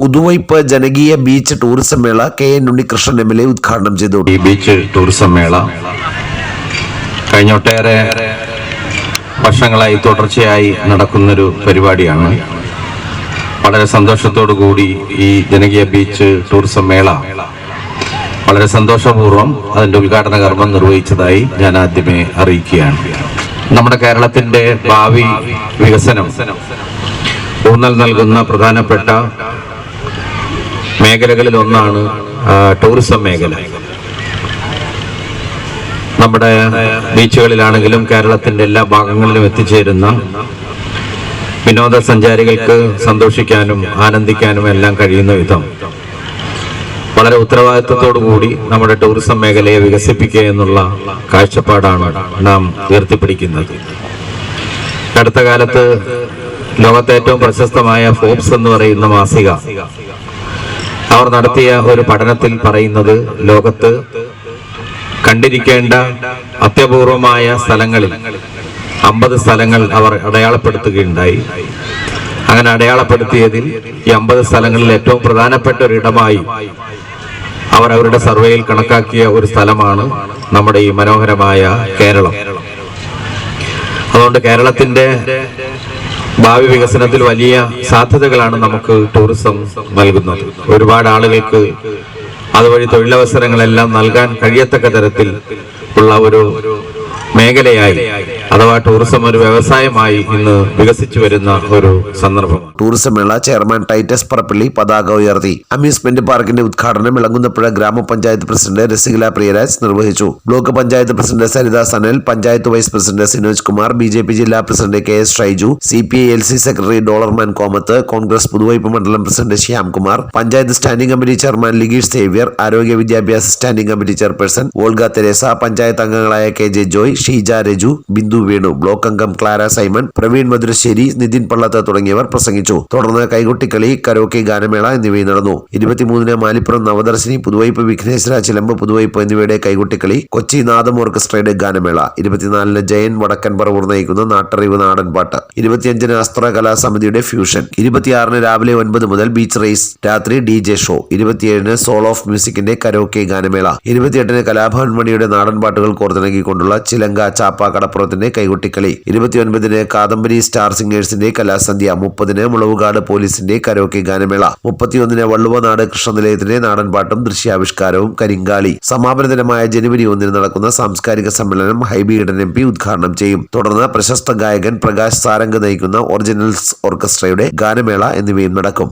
പുതുവൈപ്പ് ജനകീയ beach tourism മേള K N Unnikrishnan M L A ഉദ്ഘാടനം ചെയ്തു ഈ ബീച്ച് ടൂറിസം മേള കഴിഞ്ഞ ഒട്ടേറെ വർഷങ്ങളായി തുടർച്ചയായി നടക്കുന്നൊരു പരിപാടിയാണ്. വളരെ സന്തോഷത്തോടു കൂടി ഈ ജനകീയ ബീച്ച് ടൂറിസം മേള വളരെ സന്തോഷപൂർവം അതിന്റെ ഉദ്ഘാടന കർമ്മം നിർവഹിച്ചതായി ഞാൻ ആദ്യമേ അറിയിക്കുകയാണ്. നമ്മുടെ കേരളത്തിന്റെ ഭാവി വികസനം ഊന്നൽ നൽകുന്ന പ്രധാനപ്പെട്ട മേഖലകളിൽ ഒന്നാണ് ടൂറിസം മേഖല. നമ്മുടെ ബീച്ചുകളിലാണെങ്കിലും കേരളത്തിന്റെ എല്ലാ ഭാഗങ്ങളിലും എത്തിച്ചേരുന്ന വിനോദസഞ്ചാരികൾക്ക് സന്തോഷിക്കാനും ആനന്ദിക്കാനും എല്ലാം കഴിയുന്ന വിധം. വളരെ ഉത്തരവാദിത്വത്തോടു കൂടി നമ്മുടെ ടൂറിസം മേഖലയെ വികസിപ്പിക്കുക എന്നുള്ള കാഴ്ചപ്പാടാണ് നാം ഉയർത്തിപ്പിടിക്കുന്നത്. അടുത്ത കാലത്ത് ലോകത്തെ ഏറ്റവും പ്രശസ്തമായ ഫോബ്സ് എന്ന് പറയുന്ന മാസിക അവർ നടത്തിയ ഒരു പഠനത്തിൽ പറയുന്നത് ലോകത്ത് കണ്ടിരിക്കേണ്ട അത്യപൂർവമായ സ്ഥലങ്ങളിൽ അമ്പത് സ്ഥലങ്ങൾ അവർ അടയാളപ്പെടുത്തുകയുണ്ടായി. അങ്ങനെ അടയാളപ്പെടുത്തിയതിൽ ഈ അമ്പത് സ്ഥലങ്ങളിൽ ഏറ്റവും പ്രധാനപ്പെട്ട ഒരിടമായി അവർ അവരുടെ സർവേയിൽ കണക്കാക്കിയ ഒരു സ്ഥലമാണ് നമ്മുടെ ഈ മനോഹരമായ കേരളം. അതുകൊണ്ട് കേരളത്തിന്റെ ഭാവി വികസനത്തിൽ വലിയ സാധ്യതകളാണ് നമുക്ക് ടൂറിസം നൽകുന്നത്. ഒരുപാട് ആളുകൾക്ക് അതുവഴി തൊഴിലവസരങ്ങളെല്ലാം നൽകാൻ കഴിയത്തക്ക തരത്തിൽ ഉള്ള ഒരു മേഖലയായി അഥവാ ടൂറിസം ഒരു വ്യവസായമായി ഇന്ന് വികസിച്ചു വരുന്ന ഒരു സന്ദർഭം. ടൂറിസം മേള ചെയർമാൻ ടൈറ്റസ് പറപ്പള്ളി പതാക ഉയർത്തി. അമ്യൂസ്മെന്റ് പാർക്കിന്റെ ഉദ്ഘാടനം ഇളങ്ങുന്നപ്പുഴ ഗ്രാമപഞ്ചായത്ത് പ്രസിഡന്റ് രസികല പ്രിയരാജ് നിർവഹിച്ചു. Block panchayat president Saritha Sanal panchayat vice president Sinoj Kumar B J P ജില്ലാ president K S Shaiju C P I L C secretary Dolarman Komath Congress Puthuvype മണ്ഡലം president Shyamkumar panchayat standing committee chairman Ligeesh Xavier ആരോഗ്യ വിദ്യാഭ്യാസ standing committee chairperson Volga Theresa panchayat അംഗങ്ങളായ K J Joy Sheeja Raju Bindu Venu block അംഗം Clara Simon Praveen Madhurassery Nithin Pallath തുടങ്ങിയവർ പ്രസംഗിച്ചു. തുടർന്ന് കൈകൊട്ടിക്കളി karaoke ഗാനമേള എന്നിവയും നടന്നു. ഇരുപത്തിമൂന്നിന് മാലിപ്പുറം നവദർശിനി പുതുവൈപ്പ് വിഘ്നേശ്വര ചിലമ്പ് പുതുവൈപ്പ് എന്നിവയുടെ കൈകൊട്ടിക്കളി കൊച്ചി നാദം ഓർക്കസ്ട്രയുടെ ഗാനമേള. ഇരുപത്തിനാലിന് ജയൻ വടക്കൻ പറവൂർ നയിക്കുന്ന നാട്ടറിവ് നാടൻ പാട്ട്. ഇരുപത്തിയഞ്ചിന് അസ്ത്ര കലാസമിതിയുടെ ഫ്യൂഷൻ. ഇരുപത്തിയാറിന് രാവിലെ ഒൻപത് മുതൽ ബീച്ച് റേസ് രാത്രി ഡി ജെ ഷോ. ഇരുപത്തിയേഴിന് സോൾ ഓഫ് മ്യൂസിക്കിന്റെ കരോക്കെ ഗാനമേള. ഇരുപത്തിയെട്ടിന് കലാഭവൻ മണിയുടെ നാടൻ പാട്ടുകൾ കോർത്തിണക്കിക്കൊണ്ടുള്ള ചിലങ്ക ചാപ്പ കടപ്പുറത്തിന്റെ കൈകൊട്ടിക്കളി. ഇരുപത്തിയൊൻപതിന് കാദംബരി സ്റ്റാർ സിംഗേഴ്സിന്റെ കലാസന്ധ്യ മുപ്പതിന് മുളവുകാട് പോലീസിന്റെ കരോക്കെ ഗാനമേള മുപ്പത്തിയൊന്നിന് വള്ളുവനാട് കൃഷ്ണനിലയത്തിന്റെ നാടൻപാട്ടും ദൃശ്യാവിഷ്കാരവും കരിങ്കാളി. സമാപന ദിനമായ ജനുവരി ഒന്നിന് നടക്കുന്ന സാംസ്കാരിക സമ്മേളനം ഹൈബി ഇടൻ എം പി ഉദ്ഘാടനം ചെയ്യും. തുടർന്ന് പ്രശസ്ത ഗായകൻ പ്രകാശ് സാരംഗ് നയിക്കുന്ന ഒറിജിനൽസ് ഓർക്കസ്ട്രയുടെ ഗാനമേള എന്നിവയും നടക്കും.